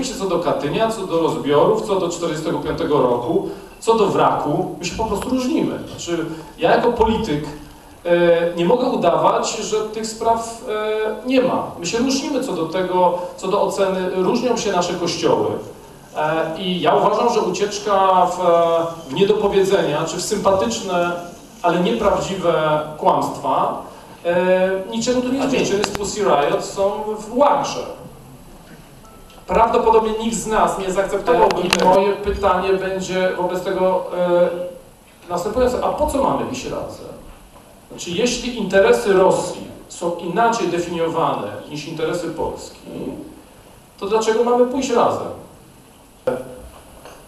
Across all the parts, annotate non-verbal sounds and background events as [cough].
różnimy się co do Katynia, co do rozbiorów, co do 45 roku, co do wraku. My się po prostu różnimy. Znaczy, ja jako polityk e, nie mogę udawać, że tych spraw e, nie ma. My się różnimy co do tego, co do oceny, różnią się nasze kościoły. E, I ja uważam, że ucieczka w, w niedopowiedzenia, czy w sympatyczne, ale nieprawdziwe kłamstwa, e, niczego tu nie zmieni. Czyny z Pussy Riot są w łagrze. Prawdopodobnie nikt z nas nie zaakceptowałby I moje pytanie będzie wobec tego e, następujące. A po co mamy iść razem? Znaczy, jeśli interesy Rosji są inaczej definiowane niż interesy Polski, to dlaczego mamy pójść razem?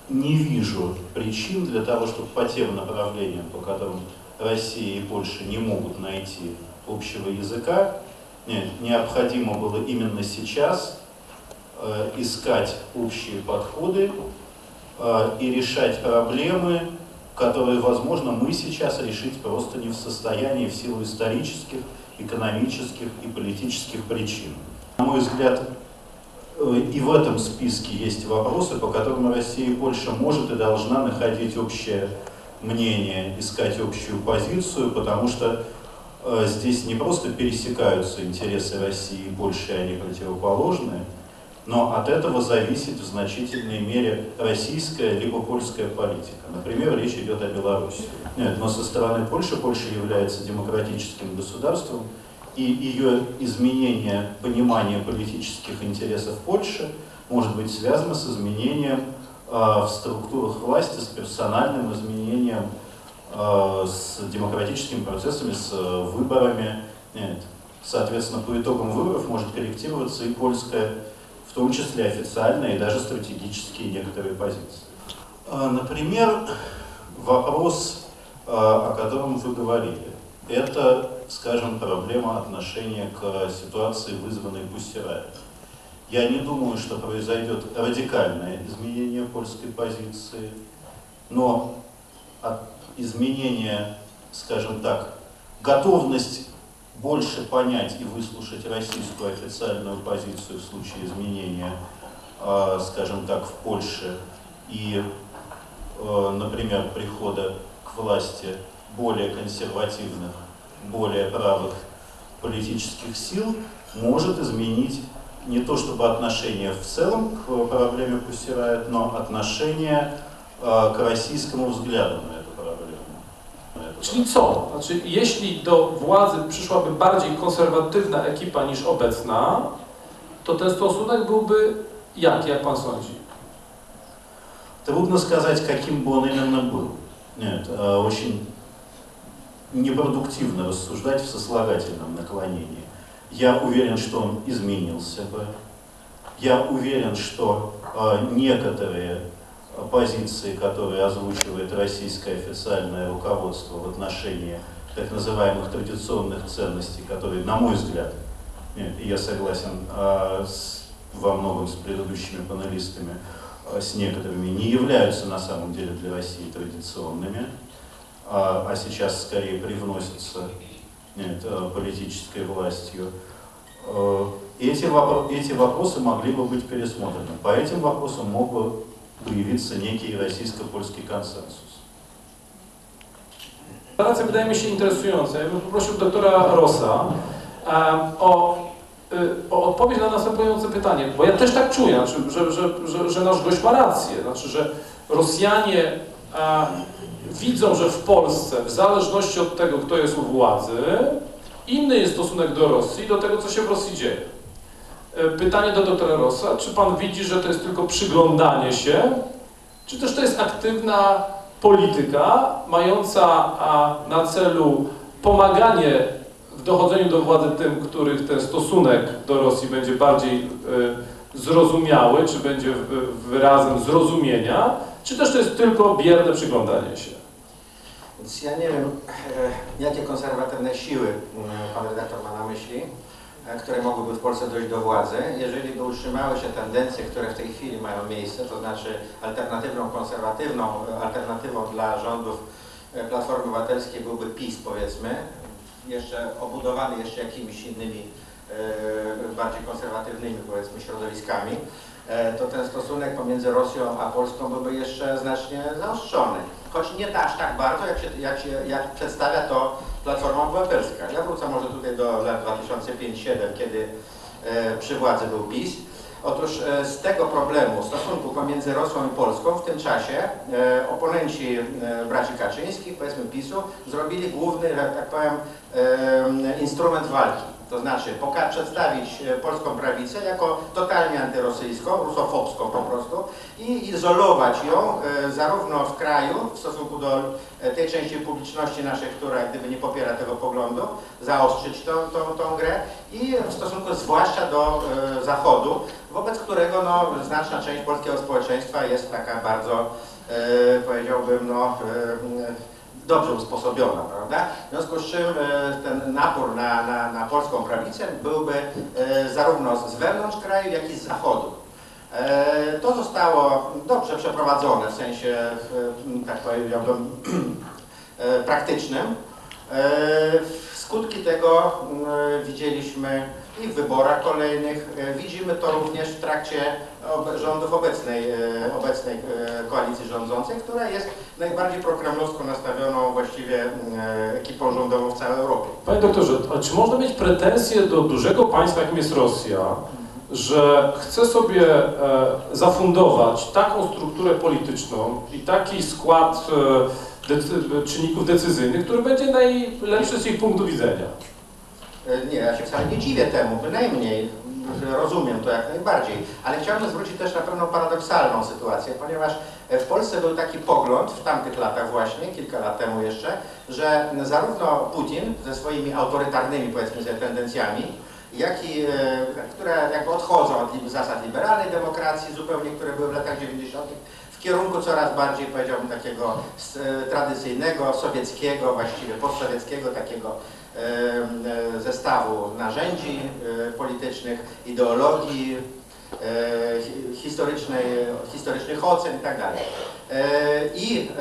не вижу причин для того, чтобы по тем направлениям, по которым Россия и Польша не могут найти общего языка, нет, необходимо было именно сейчас э, искать общие подходы э, и решать проблемы, которые, возможно, мы сейчас решить просто не в состоянии в силу исторических, экономических и политических причин. На мой взгляд, Э, и в этом списке есть вопросы, по которым Россия и Польша может и должна находить общее мнение, искать общую позицию, потому что э, здесь не просто пересекаются интересы России и Польши, они противоположные, но от этого зависит в значительной мере российская либо польская политика. Например, речь идет о Беларуси. Нет, но со стороны Польши, Польша является демократическим государством, и ее изменение понимания политических интересов Польши может быть связано с изменением э, в структурах власти, с персональным изменением, э, с демократическими процессами, с э, выборами. Нет. Соответственно, по итогам выборов может корректироваться и польская, в том числе официальная и даже стратегические некоторые позиции. Например, вопрос, о котором вы говорили это, скажем, проблема отношения к ситуации, вызванной Буссерай. Я не думаю, что произойдет радикальное изменение польской позиции, но от изменения, скажем так, готовность больше понять и выслушать российскую официальную позицию в случае изменения, а, скажем так, в Польше и, э, например, прихода к власти более консервативных, более правых политических сил может изменить не то чтобы отношение в целом к проблеме Пустирает, но отношение э, к российскому взгляду на. Czyli co? Znaczy, jeśli do władzy przyszłaby bardziej konserwatywna ekipa niż obecna, to ten stosunek byłby jaki, jak pan sądzi? Трудно сказать, каким бы он именно был. Нет, очень непродуктивно рассуждать в сослагательном наклонении. Я уверен, что он изменился бы. Я уверен, что э, некоторые позиции, которые озвучивает российское официальное руководство в отношении так называемых традиционных ценностей, которые, на мой взгляд, нет, я согласен э, с, во многом с предыдущими панелистами, э, с некоторыми, не являются на самом деле для России традиционными а, а сейчас скорее привносится нет, э, политической властью. Эти, вопро эти вопросы могли бы быть пересмотрены. По этим вопросам мог бы появиться некий российско-польский консенсус. Relacje wydaje mi się interesujące. Ja bym poprosił doktora Rosa o, o odpowiedź na następujące pytanie, bo ja też tak czuję, znaczy, że, że, że, że nasz gość ma rację, znaczy, że Rosjanie widzą, że w Polsce, w zależności od tego, kto jest u władzy, inny jest stosunek do Rosji, do tego, co się w Rosji dzieje. E, pytanie do doktora Rossa, czy pan widzi, że to jest tylko przyglądanie się, czy też to jest aktywna polityka mająca na celu pomaganie w dochodzeniu do władzy tym, których ten stosunek do Rosji będzie bardziej e, zrozumiały, czy będzie wyrazem zrozumienia, czy też to jest tylko bierne przyglądanie się? Więc ja nie wiem, e, jakie konserwatywne siły mm, pan redaktor ma na myśli, które mogłyby w Polsce dojść do władzy, jeżeli by utrzymały się tendencje, które w tej chwili mają miejsce, to znaczy alternatywną, konserwatywną alternatywą dla rządów e, Platformy Obywatelskiej byłby PiS, powiedzmy, jeszcze obudowany jeszcze jakimiś innymi bardziej konserwatywnymi, powiedzmy, środowiskami, e, to ten stosunek pomiędzy Rosją a Polską byłby jeszcze znacznie zaostrzony. Choć nie aż tak bardzo, jak, się, jak, się, jak przedstawia to Platforma Obywatelska. Ja wrócę może tutaj do lat 2005-2007, kiedy e, przy władzy był PiS. Otóż e, z tego problemu, stosunku pomiędzy Rosją i Polską w tym czasie e, oponenci e, braci Kaczyńskich, powiedzmy PiSu, zrobili główny, tak powiem, e, instrument walki. To znaczy przedstawić e, polską prawicę jako totalnie antyrosyjską, rusofobską po prostu i izolować ją e, zarówno w kraju w stosunku do e, tej części publiczności naszej, która gdyby nie popiera tego poglądu, zaostrzyć tą, tą, tą grę i w stosunku zwłaszcza do Zachodu, wobec którego no, znaczna część polskiego społeczeństwa jest taka bardzo, powiedziałbym, no, dobrze usposobiona, prawda? W związku z czym e, ten napór na, na, na polską prawicę byłby e, zarówno z wewnątrz kraju, jak i z zachodu. E, To zostało dobrze przeprowadzone w sensie, tak powiedziałbym, [clears throat] praktycznym. Skutki tego mm, widzieliśmy i w wyborach kolejnych. E, Widzimy to również w trakcie obe- rządów obecnej, e, obecnej e, koalicji rządzącej, która jest najbardziej prokremlowsko nastawioną właściwie e, ekipą rządową w całej Europie. Panie doktorze, a czy można mieć pretensje do dużego państwa, jakim jest Rosja, że chce sobie e, zafundować taką strukturę polityczną i taki skład e, czynników decyzyjnych, który będzie najlepszy z ich punktu widzenia? E, Nie, ja się wcale nie dziwię temu, bynajmniej rozumiem to jak najbardziej, ale chciałbym zwrócić też na pewną paradoksalną sytuację, ponieważ e, w Polsce był taki pogląd w tamtych latach właśnie, kilka lat temu jeszcze, że zarówno Putin ze swoimi autorytarnymi powiedzmy sobie tendencjami, jak i, e, które jakby odchodzą od zasad liberalnej demokracji zupełnie, które były w latach 90., w kierunku coraz bardziej powiedziałbym takiego e, tradycyjnego, sowieckiego, właściwie postsowieckiego takiego e, zestawu narzędzi politycznych, ideologii, hi- historycznej, historycznych ocen itd. I e,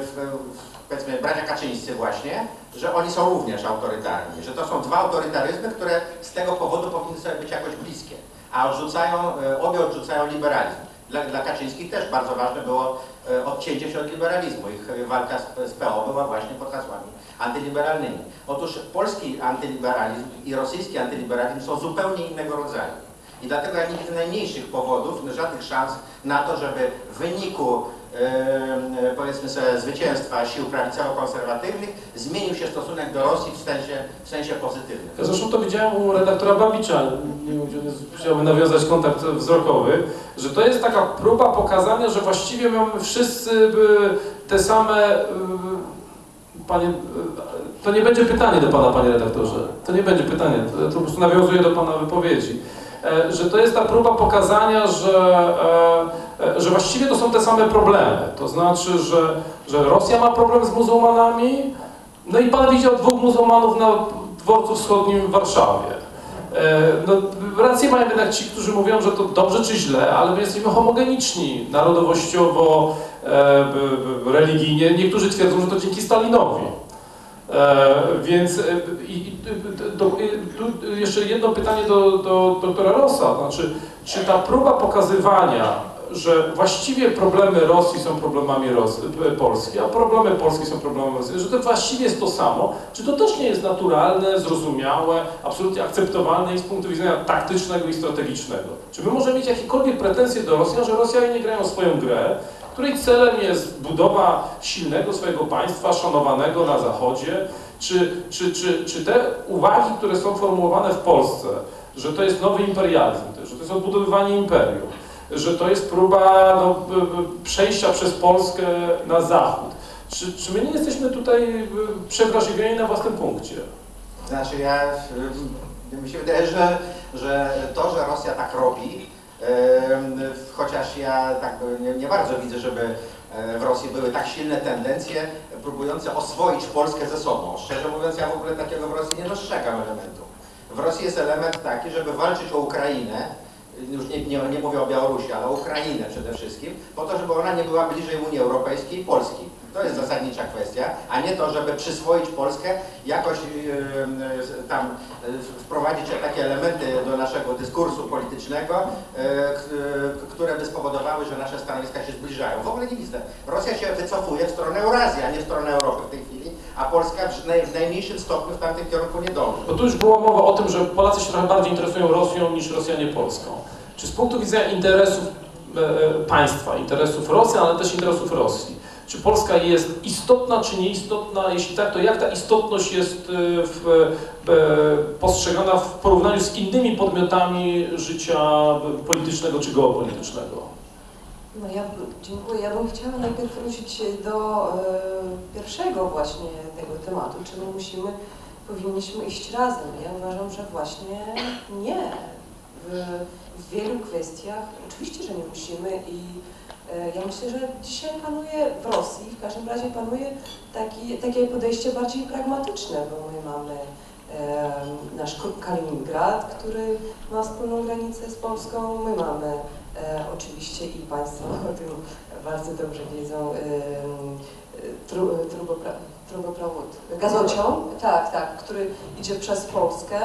w, w, powiedzmy bracia Kaczyńscy właśnie, że oni są również autorytarni, że to są dwa autorytaryzmy, które z tego powodu powinny sobie być jakoś bliskie, a odrzucają, e, obie odrzucają liberalizm. Dla, dla Kaczyńskich też bardzo ważne było e, odcięcie się od liberalizmu. Ich e, walka z, z PO była właśnie pod hasłami antyliberalnymi. Otóż polski antyliberalizm i rosyjski antyliberalizm są zupełnie innego rodzaju. I dlatego ja nie widzę najmniejszych powodów, żadnych szans na to, żeby w wyniku powiedzmy sobie zwycięstwa sił prawicowo-konserwatywnych zmienił się stosunek do Rosji w sensie, w sensie pozytywnym. Ja zresztą to widziałem u redaktora Babicza, chciałbym nawiązać kontakt wzrokowy, że to jest taka próba pokazania, że właściwie mamy wszyscy y, te same... y, Panie, y, to nie będzie pytanie do Pana, Panie redaktorze. To nie będzie pytanie, to, to po prostu nawiązuje do Pana wypowiedzi. E, Że to jest ta próba pokazania, że, e, e, że właściwie to są te same problemy. To znaczy, że, że Rosja ma problem z muzułmanami, no i Pan widział dwóch muzułmanów na dworcu wschodnim w Warszawie. No, rację mają jednak ci, którzy mówią, że to dobrze czy źle, ale my jesteśmy homogeniczni narodowościowo, religijnie. Niektórzy twierdzą, że to dzięki Stalinowi. E, więc e, i, do, i, tu jeszcze jedno pytanie do, do doktora Rosa. Znaczy, czy ta próba pokazywania, że właściwie problemy Rosji są problemami Ros Polski, a problemy Polski są problemami Rosji, że to właściwie jest to samo, czy to też nie jest naturalne, zrozumiałe, absolutnie akceptowalne i z punktu widzenia taktycznego i strategicznego? Czy my możemy mieć jakiekolwiek pretensje do Rosjan, że Rosjanie grają swoją grę, której celem jest budowa silnego swojego państwa, szanowanego na Zachodzie? Czy, czy, czy, czy te uwagi, które są formułowane w Polsce, że to jest nowy imperializm, że to jest odbudowywanie imperium, że to jest próba no, przejścia przez Polskę na Zachód. Czy, czy my nie jesteśmy tutaj y, przewrażliwieni na własnym punkcie? Znaczy ja, y, mi się wydaje, że, że to, że Rosja tak robi, chociaż ja tak nie, nie bardzo widzę, żeby e, w Rosji były tak silne tendencje próbujące oswoić Polskę ze sobą. Szczerze mówiąc, ja w ogóle takiego w Rosji nie dostrzegam elementu. W Rosji jest element taki, żeby walczyć o Ukrainę już nie, nie, nie mówię o Białorusi, ale o Ukrainę przede wszystkim, po to, żeby ona nie była bliżej Unii Europejskiej i Polski. To jest zasadnicza kwestia, a nie to, żeby przyswoić Polskę, jakoś yy, yy, tam yy, wprowadzić takie elementy do naszego dyskursu politycznego, które by spowodowały, że nasze stanowiska się zbliżają. W ogóle nie widzę. Rosja się wycofuje w stronę Eurazji, a nie w stronę Europy w tej chwili, a Polska w, w najmniejszym stopniu w tamtym kierunku nie dąży. Bo tu już była mowa o tym, że Polacy się trochę bardziej interesują Rosją niż Rosjanie Polską. Czy z punktu widzenia interesów e, e, państwa, interesów Rosjan, ale też interesów Rosji, czy Polska jest istotna, czy nieistotna? Jeśli tak, to jak ta istotność jest e, w, e, postrzegana w porównaniu z innymi podmiotami życia politycznego czy geopolitycznego? No ja dziękuję. Ja bym chciała najpierw wrócić do e, pierwszego właśnie tego tematu, czy my musimy, powinniśmy iść razem. Ja uważam, że właśnie nie. W, w wielu kwestiach oczywiście, że nie musimy i ja myślę, że dzisiaj panuje w Rosji, w każdym razie panuje taki, takie podejście bardziej pragmatyczne, bo my mamy e, nasz Kaliningrad, który ma wspólną granicę z Polską, my mamy E, oczywiście i Państwo [laughs] o tym bardzo dobrze wiedzą. E, e, trubopra, truboprawód, gazociąg, tak, tak, który idzie przez Polskę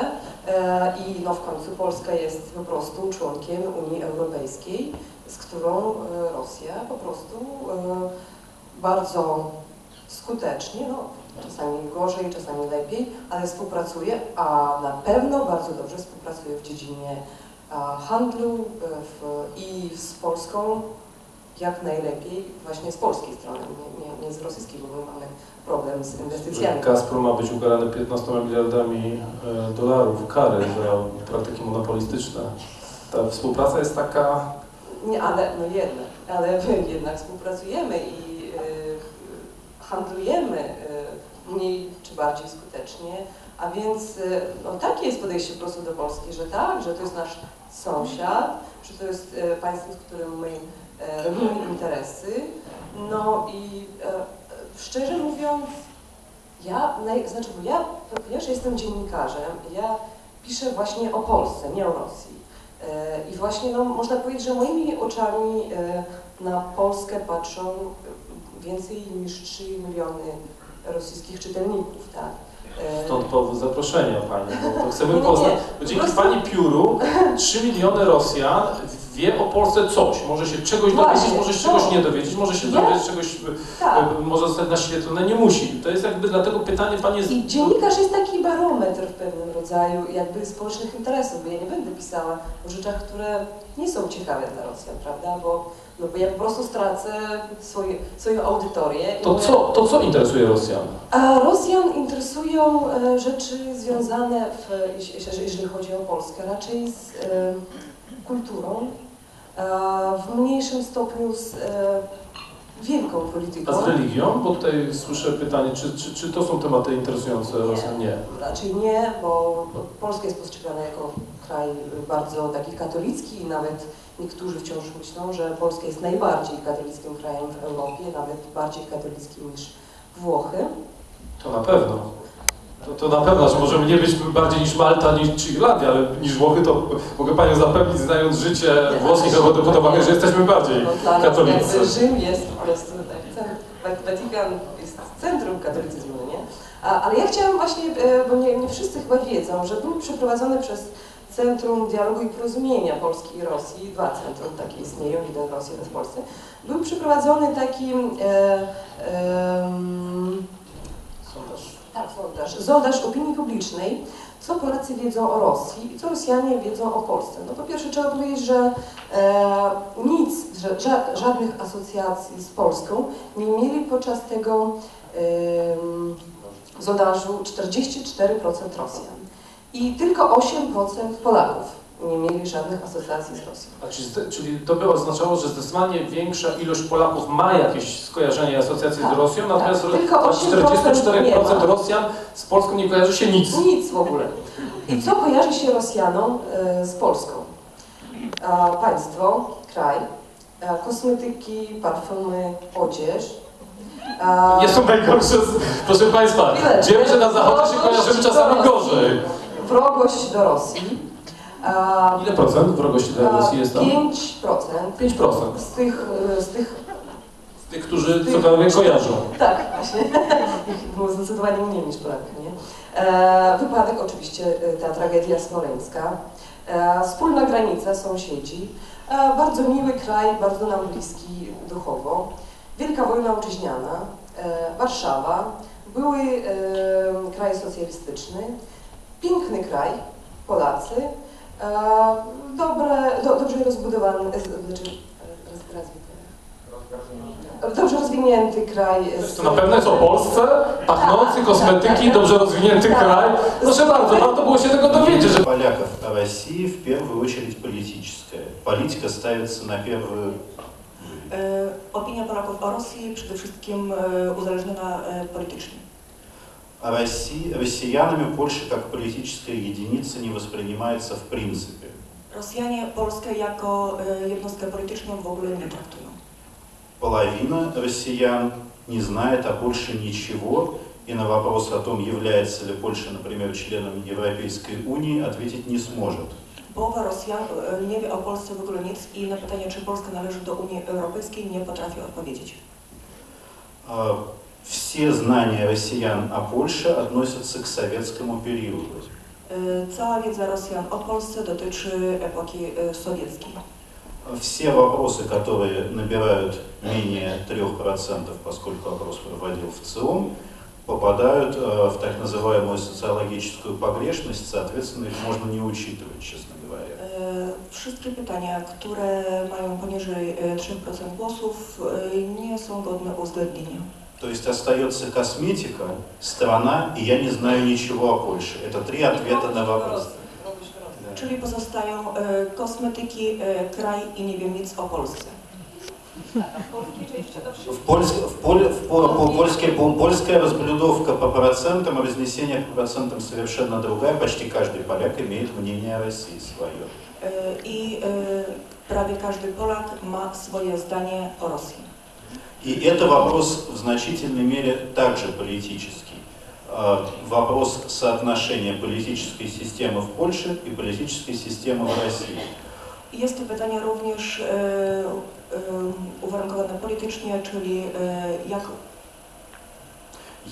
e, i no w końcu Polska jest po prostu członkiem Unii Europejskiej, z którą e, Rosja po prostu e, bardzo skutecznie, no czasami gorzej, czasami lepiej, ale współpracuje, a na pewno bardzo dobrze współpracuje w dziedzinie handlu e, w, i z Polską jak najlepiej właśnie z polskiej strony, nie, nie, nie z rosyjskiej, bo my mamy problem z inwestycjami. Gazprom ma być ukarany 15 miliardami e, dolarów kary za praktyki monopolistyczne. Ta współpraca jest taka Nie, ale no jednak, ale my jednak współpracujemy i y, handlujemy y, mniej czy bardziej skutecznie, a więc no, takie jest podejście po prostu do Polski, że tak, że to jest nasz sąsiad, że to jest państwo, z którym my robimy interesy. No i y, szczerze mówiąc, ja, naj, znaczy, bo ja, ponieważ jestem dziennikarzem, ja piszę właśnie o Polsce, nie o Rosji. E, I właśnie no, można powiedzieć, że moimi oczami e, na Polskę patrzą e, więcej niż 3 miliony rosyjskich czytelników, tak? E, Stąd powód zaproszenia Pani, bo chcemy [laughs] poznać, bo dzięki Pani pióru 3 miliony Rosjan wie o Polsce coś, może się czegoś Właśnie, dowiedzieć, może się czegoś to. nie dowiedzieć, może się dowiedzieć czegoś, tak. e, może zostać naświetlone, nie musi. To jest jakby dlatego pytanie Pani jest... I dziennikarz jest taki barometr w pewnym rodzaju jakby społecznych interesów, bo ja nie będę pisała o rzeczach, które nie są ciekawe dla Rosjan, prawda? Bo, no bo ja po prostu stracę swoje, swoją audytorię. To moja- co, to co interesuje Rosjan? A Rosjan interesują e, rzeczy związane, w, jeżeli chodzi o Polskę, raczej z e, kulturą, e, w mniejszym stopniu z e, wielką polityką. A z religią? Bo tutaj słyszę pytanie, czy, czy, czy to są tematy interesujące Rosjan? Nie. Raczej nie, bo Polska jest postrzegana jako kraj bardzo taki katolicki i nawet niektórzy wciąż myślą, że Polska jest najbardziej katolickim krajem w Europie, nawet bardziej katolickim niż Włochy. To na pewno. To, to na pewno, że możemy nie być bardziej niż Malta, niż czy Irlandia, ale niż Włochy, to mogę Panią zapewnić, znając życie włoskich eurodeputowanych, że jesteśmy bardziej No, nas katolicy. jakby Rzym jest po prostu, tak, Watykan jest centrum katolicyzmu, no nie? A, ale ja chciałam właśnie, e, bo nie, nie wszyscy chyba wiedzą, że był przeprowadzony przez Centrum Dialogu i Porozumienia Polski i Rosji, dwa centrum takie istnieją, jeden w Rosji, jeden w Polsce, był przeprowadzony taki e, em, tak, sondaż, opinii publicznej, co Polacy wiedzą o Rosji i co Rosjanie wiedzą o Polsce. No po pierwsze trzeba powiedzieć, że e, nic, że, ża, żadnych asocjacji z Polską nie mieli podczas tego em, sondażu 44% Rosjan i tylko 8% Polaków nie mieli żadnych asocjacji z Rosją. Czy, czyli to by oznaczało, że zdecydowanie większa ilość Polaków ma jakieś skojarzenie i asocjacje Tak, z Rosją, natomiast tak. Tylko 8% nie 44% ma. Rosjan z Polską nie kojarzy się nic. Nic w ogóle. I co kojarzy się Rosjanom e, z Polską? Państwo, kraj, kosmetyki, parfumy, odzież. A, Nie są najgorsze, proszę Państwa, wiemy, że na Zachodzie się kojarzymy czasami gorzej. Wrogość do Rosji. A, Ile procent wrogości dla a Rosji jest tam? 5% 5%. z tych, e, z tych Z tych, którzy cokolwiek kojarzą. Tak, właśnie. [laughs] Było zdecydowanie mniej niż Polaków, nie? E, wypadek oczywiście, e, ta tragedia smoleńska. E, wspólna granica, sąsiedzi. E, bardzo miły kraj, bardzo nam bliski duchowo. Wielka wojna ojczyźniana, e, Warszawa, były kraj socjalistyczny, piękny kraj, Polacy, dobre, do, dobrze rozbudowany, e, znaczy, e, roz, rozwity. Dobrze rozwinięty kraj. z- To na pewno jest o Polsce, pachnący kosmetyki, dobrze rozwinięty Tak. kraj. Proszę bardzo, warto było się tego dowiedzieć, że Поляков о России в первую очередь политическая. Политика ставится на первую E, Opinia Polaków o Rosji przede wszystkim e, uzależniona e, politycznie. О России, россиянами Польша как политическая единица не воспринимается в принципе. Rosjanie Polskę jako jednostkę polityczną w ogóle nie traktują. Половина россиян не знает о Польше ничего и на вопрос о том, является ли Польша, например, членом Европейской Унии, ответить не сможет. Połowa Rosjan nie wie o Polsce w ogóle nic i na pytanie, czy Polska należy do Unii Europejskiej, nie potrafi odpowiedzieć. Все знания россиян о Польше относятся к советскому периоду. Cała wiedza Rosjan o Polsce dotyczy epoki sowieckiej. Все вопросы, которые набирают менее 3%, поскольку опрос проводил в ЦИОМ, попадают э, в так называемую социологическую погрешность, соответственно, их можно не учитывать, честно говоря. Wszystkie pytania, które mają poniżej e, 3% głosów, e, nie są godne uwzględnienia. То есть остается косметика, страна, и я не знаю ничего о Польше. Это три ответа на вопрос. Да. Czyli pozostają e, kosmetyki, e, kraj i nie wiem nic o Polsce. В, польск, в, поле, в по, по, польске, по, польская разблюдовка по процентам, разнесение по процентам совершенно другая. Почти каждый поляк имеет мнение о России свое. I e, prawie każdy Polak ma swoje zdanie o Rosji. И это вопрос в значительной мере также политический. А, Вопрос соотношения политической системы в Польше и политической системы в России. Jest to pytanie również e, e, uwarunkowane politycznie, czyli e, jak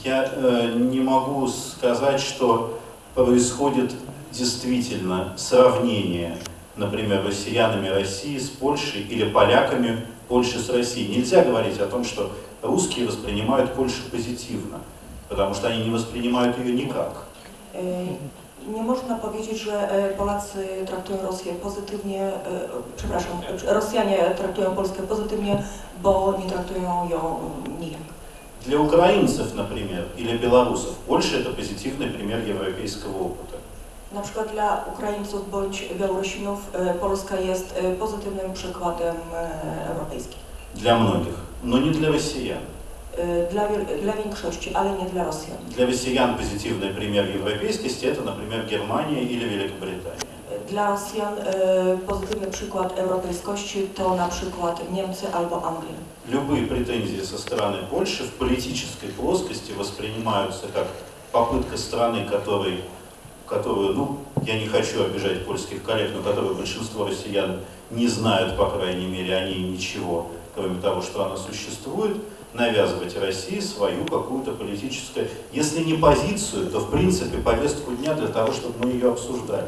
Я э, не могу сказать, что происходит действительно сравнение, например, россиянами России с Польшей или поляками Польши с Россией. Нельзя говорить о том, что русские воспринимают Польшу позитивно, потому что они не воспринимают ее никак. e, nie można powiedzieć, że Polacy traktują Rosję pozytywnie, przepraszam, Rosjanie traktują Polskę pozytywnie, bo nie traktują ją nijak. Для украинцев, например, или белорусов, Польша это позитивный пример европейского опыта. Na przykład dla Ukraińców bądź Białorusinów e, Polska jest e, pozytywnym przykładem e, europejskim. Для многих, но не для россиян. E, Dla, wiel- dla większości, ale nie dla Rosjan. Для россиян позитивный пример европейскости это, например, Германия или Великобритания. E, Dla Rosjan e, pozytywny przykład europejskości to na przykład Niemcy albo Anglia. Любые претензии со стороны Польши в политической плоскости воспринимаются как попытка страны, которой, которую, ну, я не хочу обижать польских коллег, но которую большинство россиян не знают, по крайней мере, о ней ничего, кроме того, что она существует, навязывать России свою какую-то политическую, если не позицию, то в принципе повестку дня для того, чтобы мы ее обсуждали.